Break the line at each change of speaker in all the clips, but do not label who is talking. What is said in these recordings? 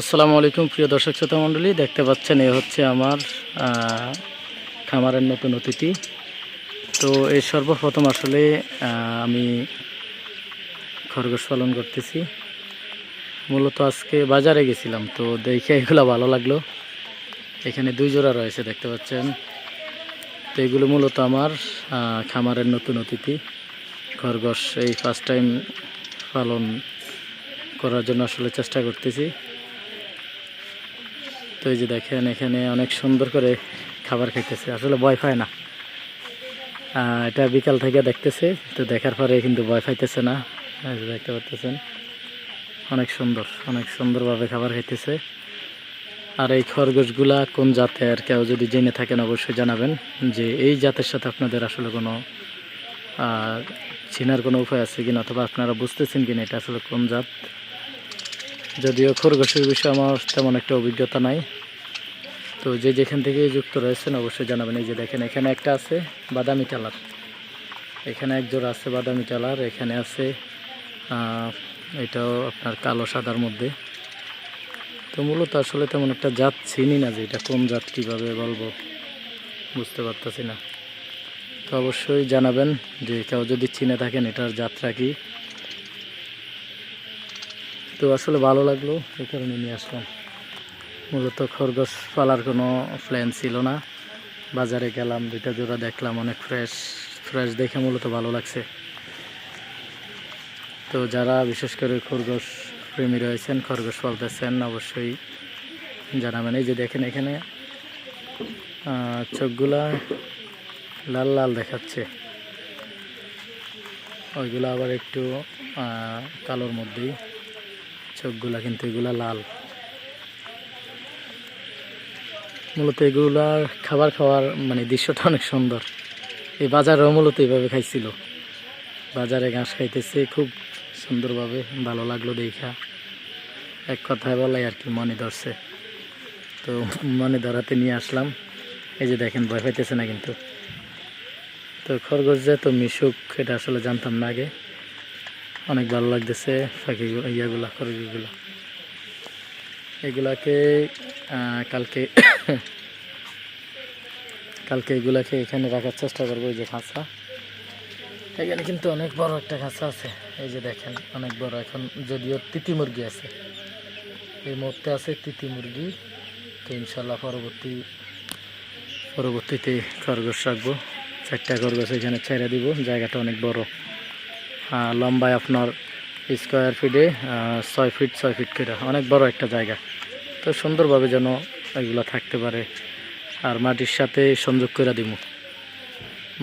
আসসালামু আলাইকুম, প্রিয় দর্শক শ্রোতা মণ্ডলী। দেখতে পাচ্ছেন, এ হচ্ছে আমার খামারের নতুন অতিথি। তো এই সর্বপ্রথম আসলে আমি খরগোশ পালন করতেছি। মূলত আজকে বাজারে গেছিলাম, তো দেখে এগুলো ভালো লাগল। এখানে দুই জোড়া রয়েছে, দেখতে পাচ্ছেন। তো এগুলো মূলত আমার খামারের নতুন অতিথি। খরগোশ এই ফার্স্ট টাইম পালন করার জন্য আসলে চেষ্টা করতেছি। তো এই যে দেখেন, এখানে অনেক সুন্দর করে খাবার খাইতেছে। আসলে ভয় পায় না। এটা বিকাল থেকে দেখতেছে, তো দেখার পরে কিন্তু ভয় পাইতেছে না। দেখতে পাচ্তেছেন অনেক সুন্দর, অনেক সুন্দরভাবে খাবার খাইতেছে। আর এই খরগোশগুলা কোন জাতের কেউ যদি জেনে থাকেন অবশ্যই জানাবেন যে এই জাতের সাথে আপনাদের আসলে কোনো চেনার কোনো উপায় আছে কিনা, অথবা আপনারা বুঝতেছেন কিনা এটা আসলে কোন জাত। যদিও খরগোশের বিষয়ে আমার তেমন একটা অভিজ্ঞতা নাই। তো যে যেখান থেকে যুক্ত রয়েছেন অবশ্যই জানাবেন। এই যে দেখেন, এখানে একটা আছে বাদামি কালার এখানে এক আছে বাদামি কালার এখানে আছে এটাও আপনার কালো সাদার মধ্যে। তো মূলত আসলে তেমন একটা জাত চিনি না যে এটা কোন জাত কীভাবে বলব, বুঝতে পারতেছি না। তো অবশ্যই জানাবেন যে কেউ যদি চিনে থাকেন এটার যাত্রা কি। তো আসলে ভালো লাগল, এই কারণে নিয়ে আসলাম। মূলত খরগোশ পালার কোনো প্ল্যান ছিল না। বাজারে গেলাম, দুইটা জোড়া দেখলাম, অনেক ফ্রেশ ফ্রেশ দেখে মূলত ভালো লাগছে। তো যারা বিশেষ করে খরগোশ প্রেমী রয়েছেন, খরগোশ পালতেছেন, অবশ্যই জানাবেন। এই যে দেখেন এখানে চোখগুলা লাল লাল দেখাচ্ছে। ওইগুলো আবার একটু কালোর মধ্যেই। চোখগুলা কিন্তু এগুলা লাল। মূলত এগুলার খাবার খাওয়ার মানে দৃশ্যটা অনেক সুন্দর। এই বাজারও মূলত এইভাবে খাইছিল। বাজারে ঘাস খাইতেছে, খুব সুন্দরভাবে ভালো লাগল দেখা। এক কথায় বলাই আর কি মনে ধরছে। তো মনে ধরাতে নিয়ে আসলাম। এই যে দেখেন, ভয় পাইতেছে না কিন্তু। তো খরগোশ যে তো মিশুক, এটা আসলে জানতাম না আগে। অনেক ভালো লাগতেছে পাখিগুলো, ইয়াগুলা খরগোশগুলো এগুলাকে কালকে কালকে এগুলাকে এখানে রাখার চেষ্টা করব এই যে খাঁচা। এখানে কিন্তু অনেক বড় একটা খাঁচা আছে। এই যে দেখেন, অনেক বড়। এখন যদিও তিতি মুরগি আছে। এই মুহূর্তে আছে তিতি মুরগি। তো ইনশাল্লাহ পরবর্তী, পরবর্তীতে খরগোশ রাখব। চারটা খরগোশ এখানে ছেড়ে দিব। জায়গাটা অনেক বড়। লম্বায় আপনার স্কোয়ার ফিটে ছয় ফিট ছয় ফিট করে। অনেক বড় একটা জায়গা। তো সুন্দরভাবে যেন এগুলো থাকতে পারে। আর মাটির সাথে সংযোগ করে দিব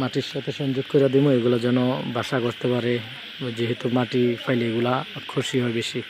মাটির সাথে সংযোগ করে দিব এগুলো যেন বাসা করতে পারে। যেহেতু মাটি ফাইলে এগুলা খুশি হয় বেশি।